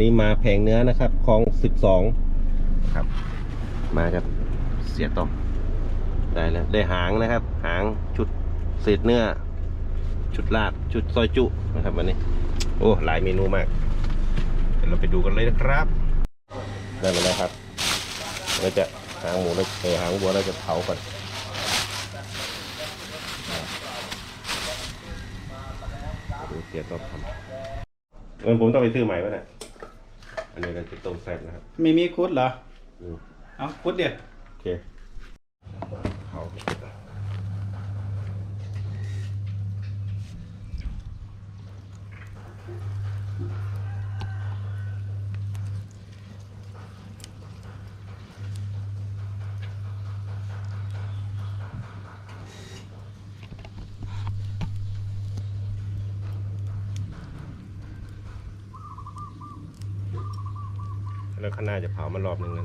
นี้มาแผงเนื้อนะครับคลองสิบสองครับ มากับเสียต้อมได้แล้วได้หางนะครับ หางชุดเศษเนื้อ ชุดลาบชุดซอยจุนะครับวันนี้ โอ้หลายเมนูมาก เดี๋ยวเราไปดูกันเลยนะครับ ได้มาแล้วครับเราจะหางหมูเราเออหางวัวเราจะเผาก่อนดูเสียต้อมทำเออผมต้องไปซื้อใหม่ป่ะเนี่ย อันนี้เราจะต้มแซ่บนะครับไม่มีคุดเหรออืมเอาคุดเดี๋ยวโอเค แล้วข้างหน้าจะเผามารอบหนึ่งนะ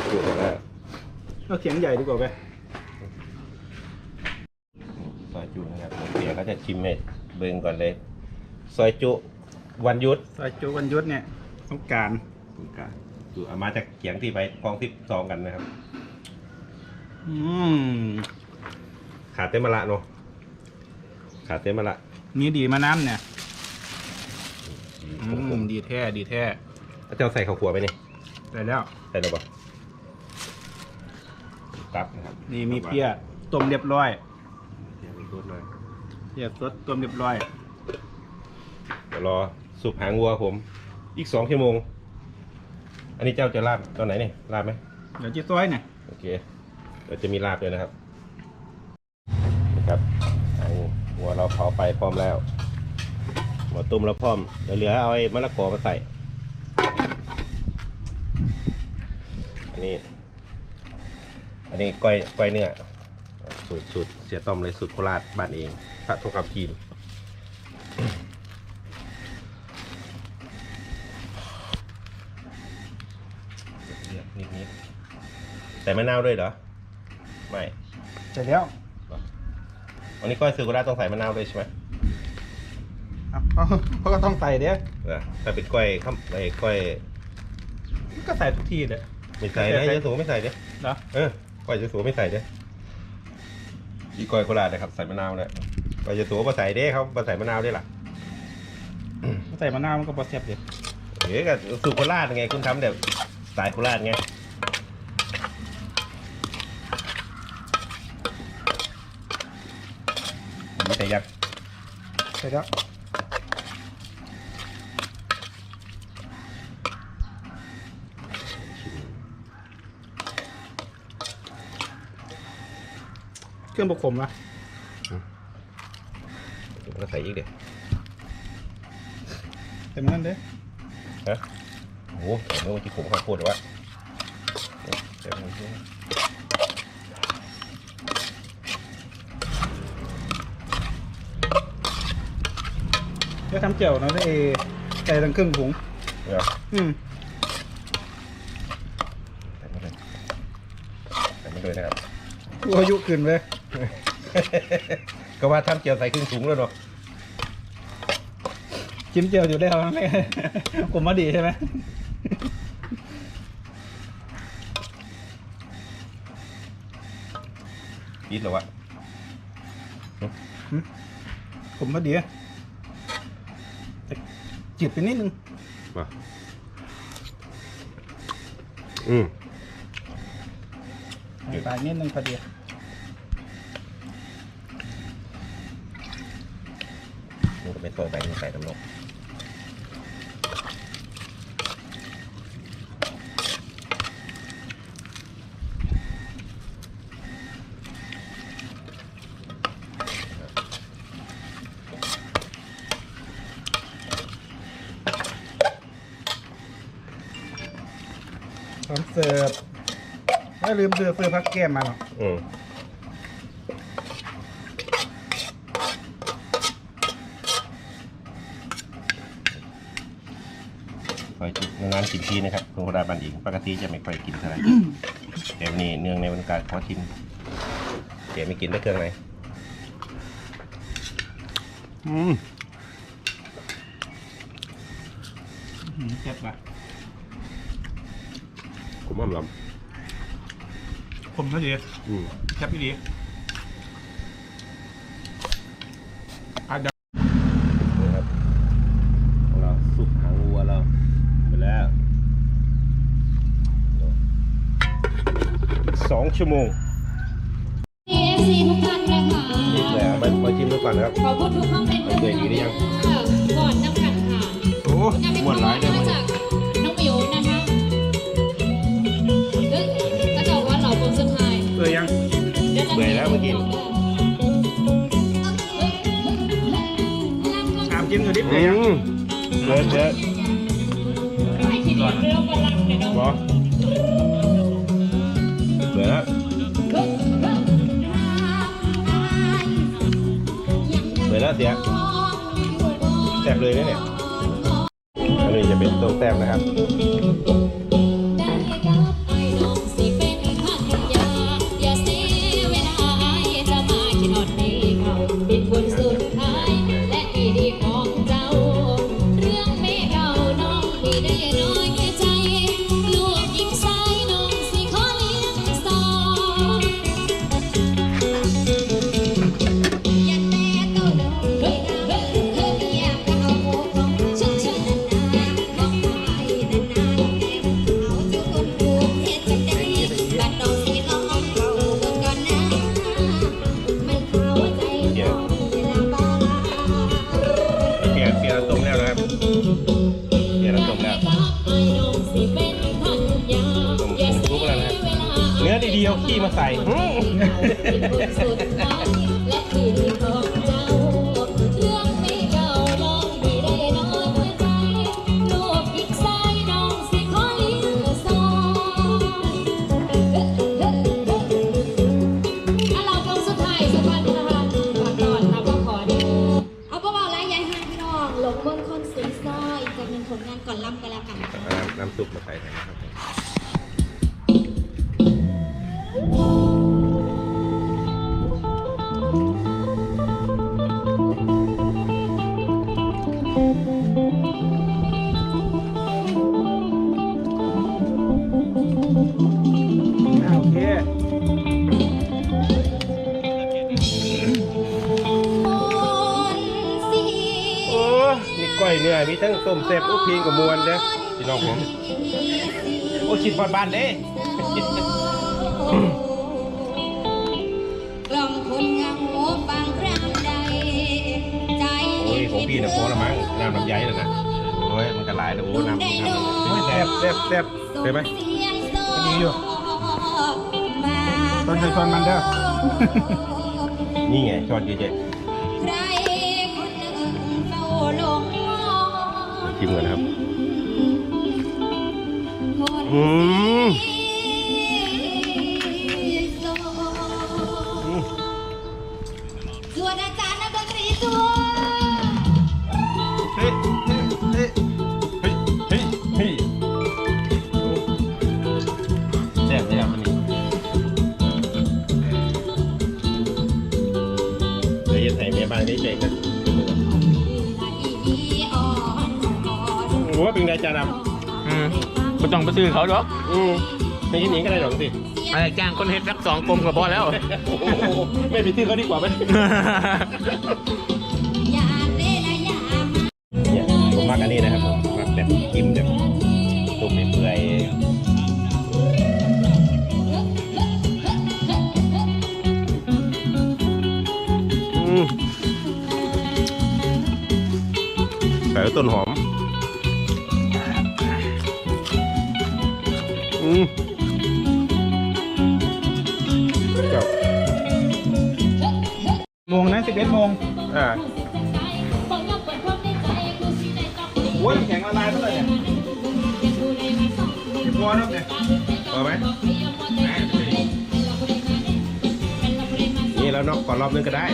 ซ อยจุแล้วเอาเขียงใหญ่ดีกว่าไปซอยจุนะครับเดี๋ยวเขาจะชิมให้เบิ่งก่อนเลย ซอยจุวันยุทธซอยจุวันยุทธเนี่ยต้องการจุเอามาจากเขียงที่ไปคลองที่ซองกันนะครับ อืมขาดเต้มะละเนาะขาดเต้มะละนี่ดีมาน้ำเนี่ยอืมดีแท้ดีแท้แล้วจะเอาใส่ข้าวขัวไปนี่ได้แล้วใส่หรือเปล่ ตับนะครับนี่มีเพี้ยต้มเรียบร้อยเพี้ยมีตัวหน่อยเพี้ยสดต้มเรียบร้อยเดี๋ยวรอสุกหางวัวผม อีกสองชั่วโมง อันนี้เจ้าจะลาบตอนไหนเนี่ยลาบไหมเดี๋ยวจีซอยเนี่ยโอเคเดี๋ยวจะมีลาบด้วยนะครับนะครับหางวัวเราเผาไปพร้อมแล้วหมอตุ้มเราพร้อมเดี๋ยวเหลือเอาไอ้มะละกอมาใส่อันนี้ อันนี้ก้อยก้อยเนื้อสูตรสูตรเสียต้อมเลยสูตรโคราชบ้านเองพระทองคำจีนเลือดนิดนิดๆแต่มะนาวด้วยเหรอ ไม่เสร็จแล้ววันนี้ก้อยสูตรโคราชต้องใส่มะนาวด้วยใช่ไหมเอาเขาเขาก็ต้องใส่เด้อเออถ้าเป็นก้อยข้าวไอ้ก้อยก็ใส่ทุกที่เลยไม่ใส่นะยะโสไม่ใส่เด้เนาะเออ ก้อยยะโสไม่ใส่เด้อีก้อยโคราชนะครับใส่มะนาวเลยก้อยยะโสมาใส่เด้เขามาใส่มะนาวได้ล่ะใส่มะนาวมันก็พอแซ่บเด็ดเฮ้ยก็สูตรโคราชไงคุณทำแบบสไตล์โคราชไงมีแต่ยักษ์เสร็จแล้ว เครื่องประคมนะก็ใส่อีกเดี๋ยวเต็มนั่นเด้อฮะโอ้โหเมื่อกี้ผมข้าวโพดหรือวะเดี๋ยวมันเยอะเดี๋ยวทำเจียวนะได้ใส่ตั้งครึ่งถุงเดี๋ยวอืมใส่มาเลยใส่มาเลยนะครับกูอายุขึ้นเลย ก็ว่าทำเจียวใส่ครึ่งถุงแล้วเนาะจิ้มเจียวอยู่ได้แล้วไม่กลมมาดีใช่ไหมยิดเหรอวะกลมมาดีแต่จืดไปนิดนึงมาอืมจืดใส่นิดนึงพอดี เป็นตัวแบงค์ใส่น้ำลงพร้อมเสิร์ฟไม่ลืมเสิร์ฟเสิพักแก้มมาหรอกอืานๆกินทีนะครับโรงพยาบาลบันอิงปกติจะไม่ค่อยกินเท่าไหร่แต่วันนี้เนื่องในวันการขอชิมเดี๋ยวไม่กินได้เครื่องไหนอืมอื้อหือเจ็บว่ะผมว่ามันลผมก็ดีำอืมแซ่บพี่ดีอะเดี๋ยว นะครับของเราสุกหางวัวเราไปแล้วอีกสอง ชั่วโมง EFC ทุกท่านนะคะนี่เลยเอามามาชิมดูก่อนนะครับ ขอบคุณทุกคอมเมนต์ด้วยเบื่ออยู่หรือยัง ค่ะก่อนน้ำกันค่ะโอ้งานเป็นม่วนหลายเด้อมาจากน้องหมิวนะคะเอ้ยก็จะว่าเหล่าคนสุดท้ายเบื่อยัง ดี๋ยจะเบื่อแล้วเมื่อกี้ถามจิ้มดูดิอืเบื่อยังมเบิร์ดเบิร์ดไม่คิดว่าเรื่องฝรั่งเนี่ยเนาะ บอ เบื่อแล้วเสียแซ่บเลยนะเนี่ยอันนี้จะเป็นต้มแซ่บนะครับ ยฮันพี่น้องหลงเมืองคนสวยซ้อยจากหนึ่ผลงานก่อนล่ำกันแล้วกันน้ำซุปมาใส่แทนนะครับ อยเนื้อมีทั้งต้มแซ่บอุพิงกับมวนเด้อพี่น้องผมโอ้คิดพอดบ้านเด้กล่องคนงามโมบางครั้งใดใจโอ้ยของพี่น่ะพอละมั้งน้ำลำไยน่ะนะโอ้ยมันก็หลายแล้วโอ้น้ำน้ำโอ้ยแซ่บแซ่บแซ่บเคยไหมดีอยู่ต้นไทรชวนมันเด้อนี่ไงช้อนเจ๊ใค ชิมกันนะครับคนอืมโสดส่วนอาจารย์นักดนตรีตัว โอ้โหเป็นไงจานดอืมไม่ต้องไปซื้อเขาหรอกำอืมไม่กินเองก็ได้หรอกสิอะไรจ้างคนเฮ็ดสักสองกลมก็พอแล้ว โอ้โหไม่ไปซื้อเขาดีกว่าไหมอยากเล่นและอยากเนี่ยผมมักอันนี้นะครับผมมักแบบกิมแบบตุ่มเปื่อยอืมใส่แล้วต้นหอม 11โมงอ่าโอ้ยแข็งละลายเท่าไหร่เนี่ยสิอนครับเนี่ยพอไหมนี่แล้วนอกก่อนรอบนึงก็ได้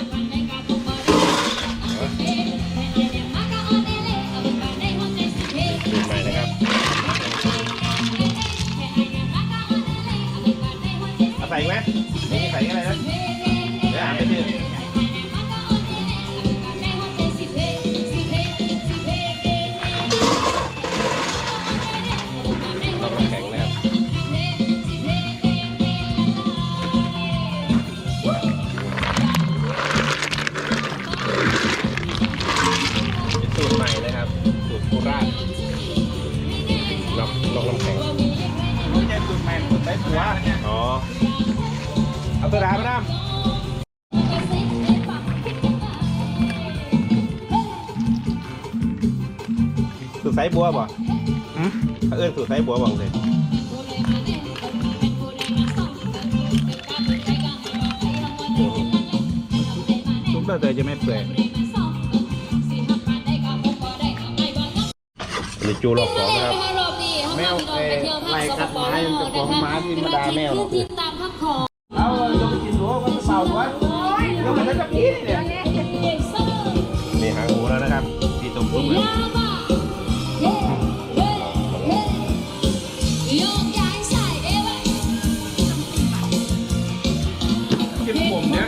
ดูใหนะครับเอาใส่ไหมไม่ใส่อะไรนะเดี๋ยวอ่านไปดิ เอาตัวดามาดามสูตรไซบัวบ่อืมเขาเอื้อนสูตรไซบัวบ่เลยทุกเตยจะไม่เปื่อยอันนี้จูรอบสองนะครับ แมวเอ่อไล่กัดหมายังจะฟ้องหมาที่มาด่าแมวหรอก คนเสาด้วยเดี๋ยวมันจะพีดเนี่ยมีหางหมูแล้วนะครับพี่ตุ้มตุ้มเลยจิ้ผมเนี่ย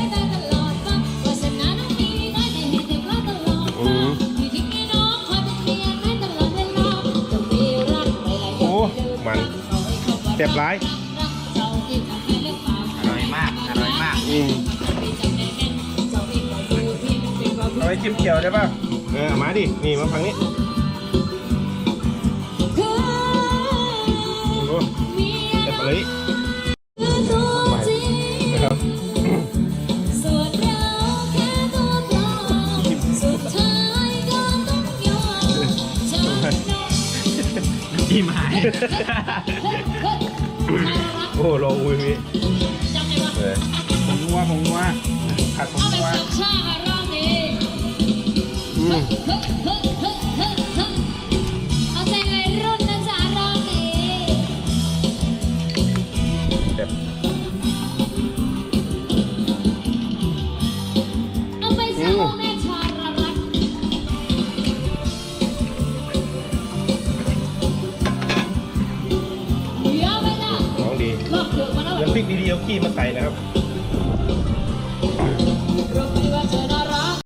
จ็บร้ายอร่อยมาก อร่อยมากอืมเอาไว้จิ้มเกี๊ยวได้ป่ะเออเอามาดิ นี่มาฟังนี่โอ้เจ็บเลยนะครับส่วนเร